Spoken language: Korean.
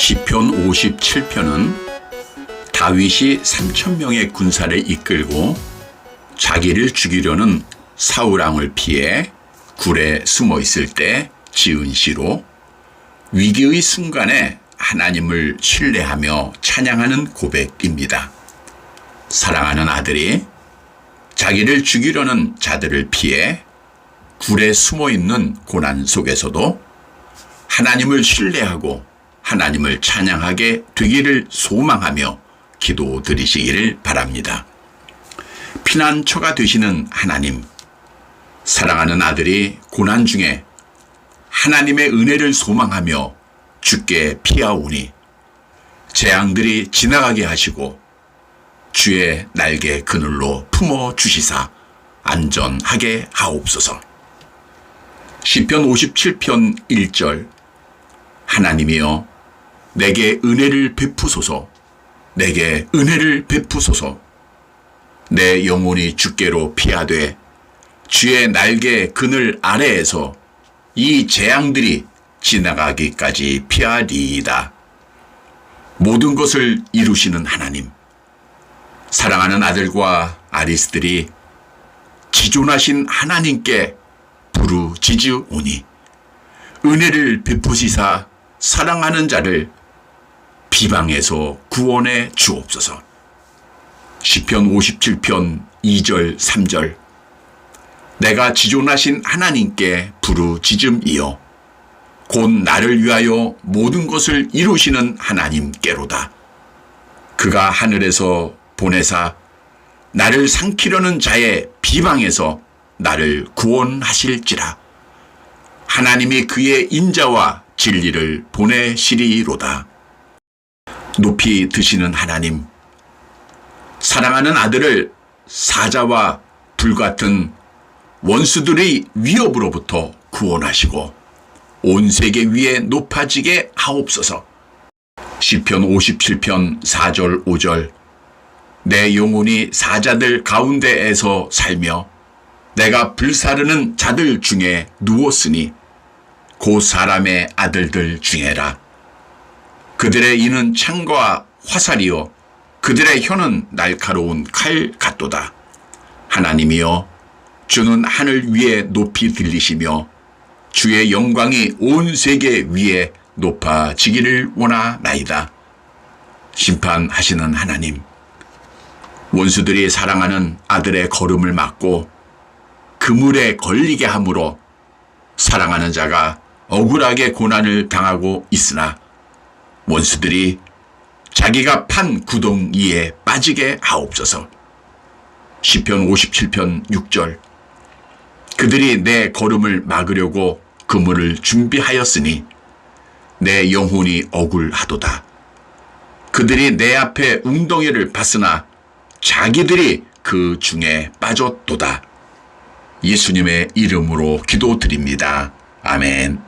시편 57편은 다윗이 3천 명의 군사를 이끌고 자기를 죽이려는 사울왕을 피해 굴에 숨어 있을 때 지은 시로 위기의 순간에 하나님을 신뢰하며 찬양하는 고백입니다. 사랑하는 아들이 자기를 죽이려는 자들을 피해 굴에 숨어 있는 고난 속에서도 하나님을 신뢰하고 하나님을 찬양하게 되기를 소망하며 기도 드리시기를 바랍니다. 피난처가 되시는 하나님, 사랑하는 아들이 고난 중에 하나님의 은혜를 소망하며 주께 피하오니 재앙들이 지나가게 하시고 주의 날개 그늘로 품어 주시사 안전하게 하옵소서. 시편 57편 1절 하나님이여 내게 은혜를 베푸소서 내게 은혜를 베푸소서 내 영혼이 주께로 피하되 주의 날개 그늘 아래에서 이 재앙들이 지나가기까지 피하리이다. 모든 것을 이루시는 하나님, 사랑하는 아들과 아리스들이 지존하신 하나님께 부르짖으오니 은혜를 베푸시사 사랑하는 자를 비방에서 구원해 주옵소서. 시편 57편 2절 3절 내가 지존하신 하나님께 부르짖음이여 곧 나를 위하여 모든 것을 이루시는 하나님께로다. 그가 하늘에서 보내사 나를 삼키려는 자의 비방에서 나를 구원하실지라. 하나님이 그의 인자와 진리를 보내시리로다. 높이 드시는 하나님, 사랑하는 아들을 사자와 불같은 원수들의 위협으로부터 구원하시고 온 세계 위에 높아지게 하옵소서. 시편 57편 4절 5절 내 영혼이 사자들 가운데에서 살며 내가 불사르는 자들 중에 누웠으니 고 사람의 아들들 중에라. 그들의 이는 창과 화살이요 그들의 혀는 날카로운 칼 같도다. 하나님이여 주는 하늘 위에 높이 들리시며 주의 영광이 온 세계 위에 높아지기를 원하나이다. 심판하시는 하나님, 원수들이 사랑하는 아들의 걸음을 막고 그물에 걸리게 함으로 사랑하는 자가 억울하게 고난을 당하고 있으나 원수들이 자기가 판 구덩 이에 빠지게 하옵소서. 시편 57편 6절 그들이 내 걸음을 막으려고 그물을 준비하였으니 내 영혼이 억울하도다. 그들이 내 앞에 웅덩이를 봤으나 자기들이 그 중에 빠졌도다. 예수님의 이름으로 기도드립니다. 아멘.